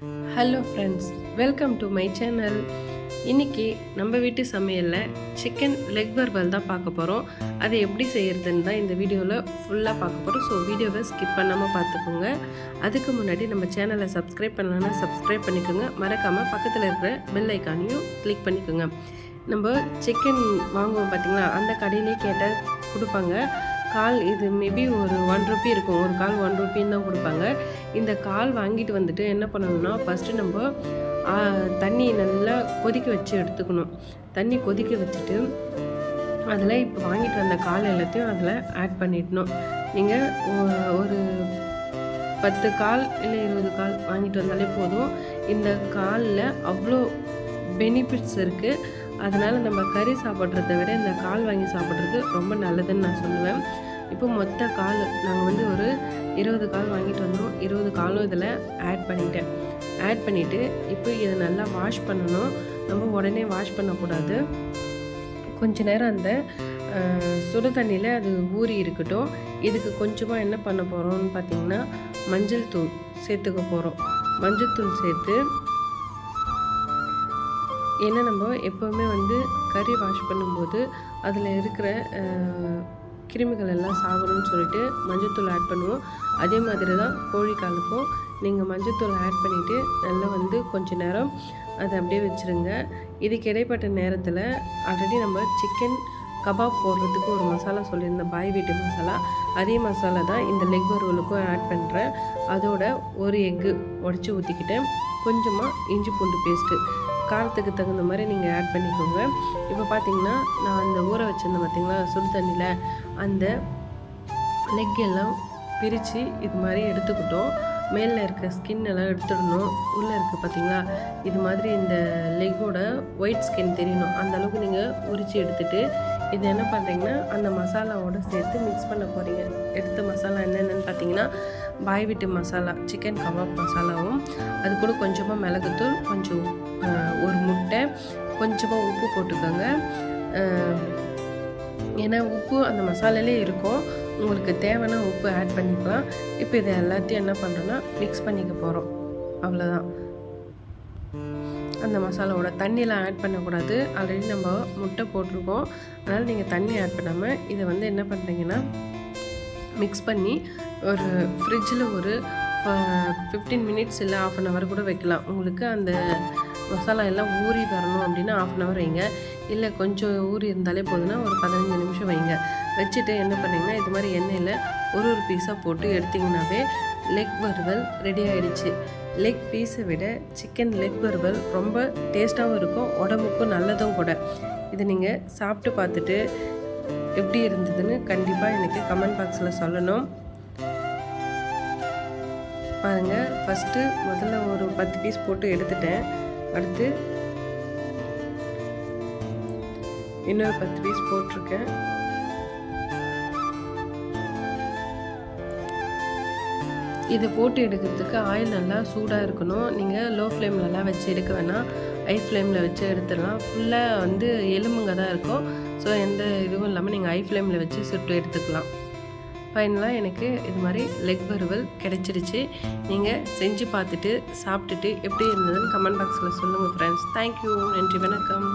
Hello friends welcome to my channel இன்னைக்கு நம்ம வீட்டு சமையலில் சிக்கன் லெக் பர்பல் தான் பார்க்க போகிறோம் அதை எப்படி செய்கிறதுன்னு தான் இந்த வீடியோவில் ஃபுல்லாக பார்க்க போகிறோம் ஸோ வீடியோவை ஸ்கிப் பண்ணாமல் பார்த்துக்கோங்க. அதுக்கு முன்னாடி நம்ம சேனலை சப்ஸ்கிரைப் பண்ணலன்னா சப்ஸ்கிரைப் பண்ணிக்கோங்க. மறக்காமல் பக்கத்தில் இருக்கிற பெல் ஐக்கானையும் கிளிக் பண்ணிக்கோங்க. நம்ம சிக்கன் வாங்குவோம் பார்த்திங்களா அந்த கடையிலே கேட்டால் கொடுப்பாங்க. கால் இது மேபி ஒரு ஒன் ருபி இருக்கும். ஒரு கால் ஒன் ருபின்னு தான் கொடுப்பாங்க. இந்த கால் வாங்கிட்டு வந்துட்டு என்ன பண்ணணும்னா ஃபஸ்ட்டு நம்ம தண்ணி நல்லா கொதிக்க வச்சு எடுத்துக்கணும். தண்ணி கொதிக்க வச்சுட்டு அதில் இப்போ வாங்கிட்டு வந்த கால் எல்லாத்தையும் அதில் ஆட் பண்ணிடணும். நீங்கள் ஒரு பத்து கால் இல்லை இருபது கால் வாங்கிட்டு வந்தாலே போதும். இந்த காலில் அவ்வளோ பெனிஃபிட்ஸ் இருக்குது அதனால் நம்ம கறி சாப்பிட்றத விட இந்த கால் வாங்கி சாப்பிட்றது ரொம்ப நல்லதுன்னு நான் சொல்லுவேன். இப்போ மொத்த கால் நாங்கள் வந்து ஒரு இருபது கால் வாங்கிட்டு வந்தோம். இருபது காலும் இதில் ஆட் பண்ணிட்டேன். ஆட் பண்ணிவிட்டு இப்போ இதை நல்லா வாஷ் பண்ணணும். நம்ம உடனே வாஷ் பண்ணக்கூடாது. கொஞ்ச நேரம் அந்த சுடு தண்ணியில் அது ஊறி இருக்கட்டும். இதுக்கு கொஞ்சமாக என்ன பண்ண போகிறோம்னு பார்த்தீங்கன்னா மஞ்சள் தூள் சேர்த்துக்க போகிறோம் மஞ்சள் தூள் சேர்த்து ஏன்னா நம்ம எப்போவுமே வந்து கறி வாஷ் பண்ணும்போது அதில் இருக்கிற கிருமிகள் எல்லாம் சாகணும்னு சொல்லிட்டு மஞ்சத்தூள் ஆட் பண்ணுவோம். அதே மாதிரி தான் கோழிக்காலுக்கும் நீங்கள் மஞ்சத்தூள் ஆட் பண்ணிவிட்டு நல்லா வந்து கொஞ்ச நேரம் அதை அப்படியே வச்சுருங்க. இதுக்கு இடைப்பட்ட நேரத்தில் ஆல்ரெடி நம்ம சிக்கன் கபாப் போடுறதுக்கு ஒரு மசாலா சொல்லியிருந்தேன். பாய் வீட்டு மசாலா. அதே மசாலா தான் இந்த லெக் வறுவலுக்கும் ஆட் பண்ணுறேன் அதோட ஒரு எக்கு உடச்சி ஊற்றிக்கிட்டேன் கொஞ்சமாக இஞ்சி பூண்டு பேஸ்ட்டு காரத்துக்கு தகுந்த மாதிரி நீங்கள் ஆட் பண்ணிக்கோங்க. இப்போ பார்த்தீங்கன்னா நான் அந்த ஊற வச்சுருந்தேன் பார்த்தீங்களா சுடு தண்ணியில் அந்த லெக் எல்லாம் பிரித்து இது மாதிரி எடுத்துக்கிட்டோம். மேலே இருக்க ஸ்கின் எல்லாம் எடுத்துடணும். உள்ளே இருக்குது பார்த்தீங்களா இது மாதிரி இந்த லெக்கோட ஒயிட் ஸ்கின் தெரியணும். அந்த அளவுக்கு நீங்கள் உரித்து எடுத்துட்டு இது என்ன பண்ணுறீங்கன்னா அந்த மசாலாவோட சேர்த்து மிக்ஸ் பண்ண போகிறீங்க எடுத்த மசாலா என்னென்னு பார்த்தீங்கன்னா பாய் வீட்டு மசாலா சிக்கன் கபாப் மசாலாவும் அது கூட கொஞ்சமாக மிளகுத்தூள் கொஞ்சம் ஒரு முட்டை கொஞ்சமாக உப்பு போட்டுக்கோங்க. ஏன்னா உப்பு அந்த மசாலாலே இருக்கும். உங்களுக்கு தேவைன்னா உப்பு ஆட் பண்ணிக்கலாம். இப்போ இதை எல்லாத்தையும் என்ன பண்ணுறோன்னா மிக்ஸ் பண்ணிக்க போகிறோம் அவ்வளோதான் அந்த மசாலாவோட தண்ணியெலாம் ஆட் பண்ணக்கூடாது. ஆல்ரெடி நம்ம முட்டை போட்டிருக்கோம். அதனால் நீங்கள் தண்ணி ஆட் பண்ணாமல் இதை வந்து என்ன பண்ணுறீங்கன்னா மிக்ஸ் பண்ணி ஒரு ஃப்ரிட்ஜில் ஒரு ஃபிஃப்டீன் மினிட்ஸ் இல்லை ஆஃப் அன் ஹவர் கூட வைக்கலாம். உங்களுக்கு அந்த மசாலா எல்லாம் ஊறி வரணும் அப்படின்னா ஆஃப் அன் ஹவர் வைங்க. இல்லை கொஞ்சம் ஊறி இருந்தாலே போதுன்னா ஒரு பதினஞ்சு நிமிஷம் வைங்க. வச்சுட்டு என்ன பண்ணிங்கன்னா இது மாதிரி எண்ணெயில் ஒரு ஒரு பீஸாக போட்டு எடுத்திங்கனாவே லெக் வறுவல் ரெடி ஆகிடுச்சு லெக் பீஸை விட சிக்கன் லெக் வறுவல் ரொம்ப டேஸ்ட்டாகவும் இருக்கும் உடம்புக்கும் நல்லதும் கூட. இது நீங்கள் சாப்பிட்டு பார்த்துட்டு எப்படி இருந்ததுன்னு கண்டிப்பாக எனக்கு கமெண்ட் பாக்ஸில் சொல்லணும். பாருங்கள் ஃபஸ்ட்டு முதல்ல ஒரு பத்து பீஸ் போட்டு எடுத்துட்டேன். அடுத்து இன்னொரு பத்து பீஸ் போட்டிருக்கேன். இதை போட்டு எடுக்கிறதுக்கு ஆயில் நல்லா சூடாக இருக்கணும். நீங்கள் லோ ஃப்ளேம்லலாம் வச்சு எடுக்க வேணாம். ஹை ஃப்ளேமில் வச்சு எடுத்துடலாம். ஃபுல்லாக வந்து எலும்புங்க தான் இருக்கும். ஸோ எந்த இதுவும் இல்லாமல் நீங்கள் ஹை ஃப்ளேமில் வச்சு சுட்டு எடுத்துக்கலாம். ஃபைனலாக எனக்கு இது மாதிரி லெக் வறுவல் கிடைச்சிருச்சு. நீங்கள் செஞ்சு பார்த்துட்டு சாப்பிட்டுட்டு எப்படி இருந்ததுன்னு கமெண்ட் பாக்ஸில் சொல்லுங்கள் ஃப்ரெண்ட்ஸ் தேங்க்யூ நன்றி வணக்கம்.